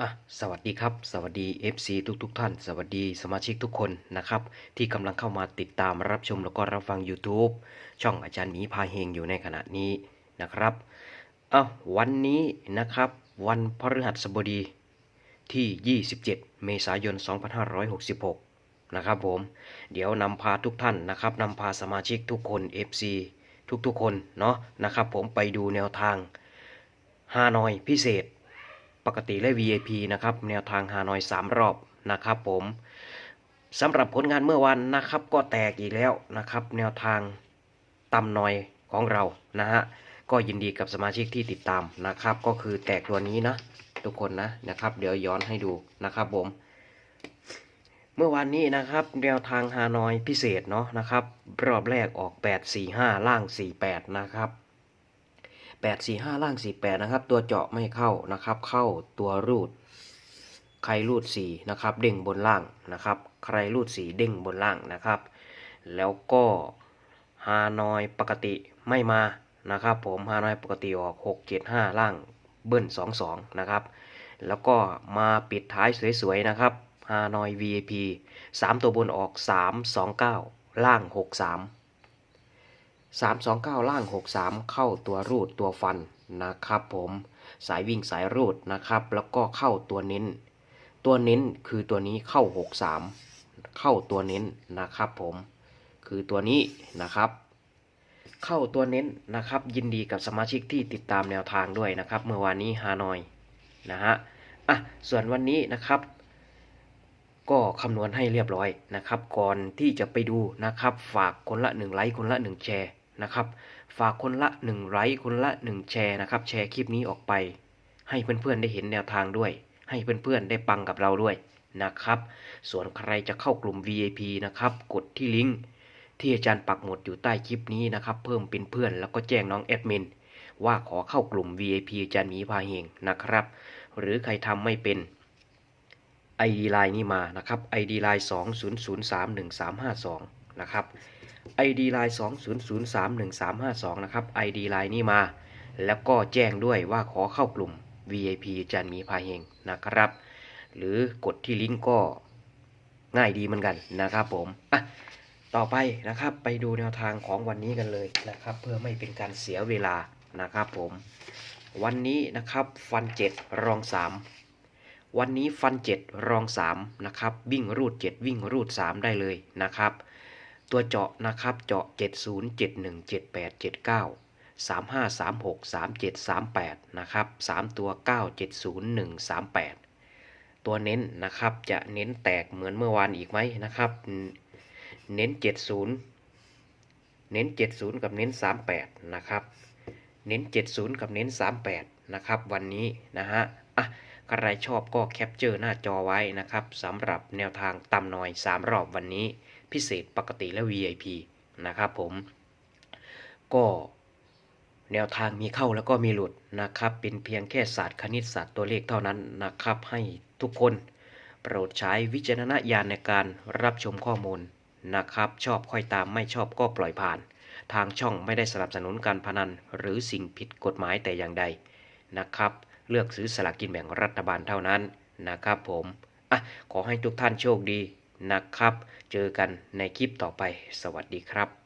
อะสวัสดีครับ สวัสดี FC ทุกทุกๆท่าน สวัสดีสมาชิกทุกคนนะครับ ที่กำลังเข้ามาติดตามรับชมแล้วก็รับฟัง YouTube ช่องอาจารย์หมีพาเฮงอยู่ในขณะนี้นะครับอ้าววันนี้นะครับวันพฤหัสบดีที่ 27 เมษายน 2566 นะครับผม เดี๋ยวนำพาทุกท่านนะครับนำพาสมาชิกทุกคน FC ทุกๆคนเนาะนะครับผมไปดูแนวทางฮานอยพิเศษ กติและ VIP นะครับแนวทางฮานอย 3 รอบนะครับผมสำหรับผลงานเมื่อวันนะครับก็แตกอีกแล้วนะครับ แนวทางตำหนอยของเรานะฮะก็ยินดีกับสมาชิกที่ติดตามนะครับ ก็คือแตกตัวนี้นะทุกคนนะนะครับ เดี๋ยวย้อนให้ดูนะครับผม เมื่อวานนี้นะครับแนวทางฮานอยพิเศษเนาะนะครับ รอบแรกออก 845 ล่าง 48 นะครับ 8 4 5 ล่าง 48 นะครับ ตัวเจาะไม่เข้านะครับ เข้าตัวรูด ใครรูด 4 นะครับ เด้งบนล่างนะครับ ใครรูด 4 เด้งบนล่างนะครับ แล้วก็ฮานอยปกติไม่มานะครับ ผมฮานอยปกติออก 6 7 5 ล่างเบิ้ล2 2 นะครับ แล้วก็มาปิดท้ายสวยๆนะครับฮานอย VIP 3 ตัวบนออก 3 2 9 ล่าง 6 3 329 ล่าง 63 เข้าตัวรูดตัวฟันนะครับผมสายวิ่งสายรูดนะครับ แล้วก็เข้าตัวเน้น ตัวเน้นคือตัวนี้เข้า 63 เข้าตัวเน้นนะครับผมคือตัวนี้นะครับ เข้าตัวเน้นนะครับ ยินดีกับสมาชิกที่ติดตามแนวทางด้วยนะครับ เมื่อวานนี้ฮานอยนะฮะอะส่วนวันนี้นะครับก็คำนวณให้เรียบร้อยนะครับ ก่อนที่จะไปดูนะครับ ฝากคนละ 1 ไลค์คนละ 1 แชร์ นะครับ ฝากคนละ1ไลค์คนละ1แชร์นะครับแชร์คลิปนี้ออกไป ให้เพื่อนๆได้เห็นแนวทางด้วย ให้เพื่อนๆได้ปังกับเราด้วยนะครับ ส่วนใครจะเข้ากลุ่ม VIP นะครับกดที่ลิงก์ที่อาจารย์ปักหมุดอยู่ใต้คลิปนี้นะครับ เพิ่มเป็นเพื่อนแล้วก็แจ้งน้องแอดมินว่าขอเข้ากลุ่ม VIP อาจารย์หมีพาเฮงนะครับ หรือใครทำไม่เป็น ID Line นี่มานะครับ ID Line 20031352 นะครับ ID Line 20031352 นะครับ ID Line นี่มา แล้วก็แจ้งด้วยว่าขอเข้ากลุ่ม VIP จันมีพาเฮงนะครับ หรือกดที่ลิงก์ก็ง่ายดีเหมือนกันนะครับผมอะต่อไปนะครับไปดูแนวทางของวันนี้กันเลยนะครับ เพื่อไม่เป็นการเสียเวลานะครับผม วันนี้นะครับฟัน 7 รอง 3 วันนี้ฟัน 7 รอง 3 นะครับ วิ่งรูด 7 วิ่งรูด 3 ได้เลยนะครับ ตัวเจาะนะครับเจาะ 70 71 78 79 35 36 37 38 นะครับ 3 ตัว 9 70 1 38 ตัวเน้นนะครับจะเน้นแตกเหมือนเมื่อวานอีกไหมนะครับ เน้น 70 เน้น 70 กับเน้น 38 นะครับ เน้น 70 กับเน้น 38 นะครับ วันนี้นะฮะอะ ใครชอบก็แคปเจอร์หน้าจอไว้นะครับสำหรับแนวทางต่ำหน่อย 3 รอบวันนี้ พิเศษปกติและ VIP นะครับผม ก็แนวทางมีเข้าแล้วก็มีหลุดนะครับ เป็นเพียงแค่ศาสตร์คณิตศาสตร์ตัวเลขเท่านั้นนะครับ ให้ทุกคนโปรดใช้วิจารณญาณในการรับชมข้อมูลนะครับ ชอบค่อยตามไม่ชอบก็ปล่อยผ่าน ทางช่องไม่ได้สนับสนุนการพนัน หรือสิ่งผิดกฎหมายแต่อย่างใดนะครับ เลือกซื้อสลากกินแบ่งรัฐบาลเท่านั้นนะครับผมอะขอให้ทุกท่านโชคดีนะครับ เจอกันในคลิปต่อไป สวัสดีครับ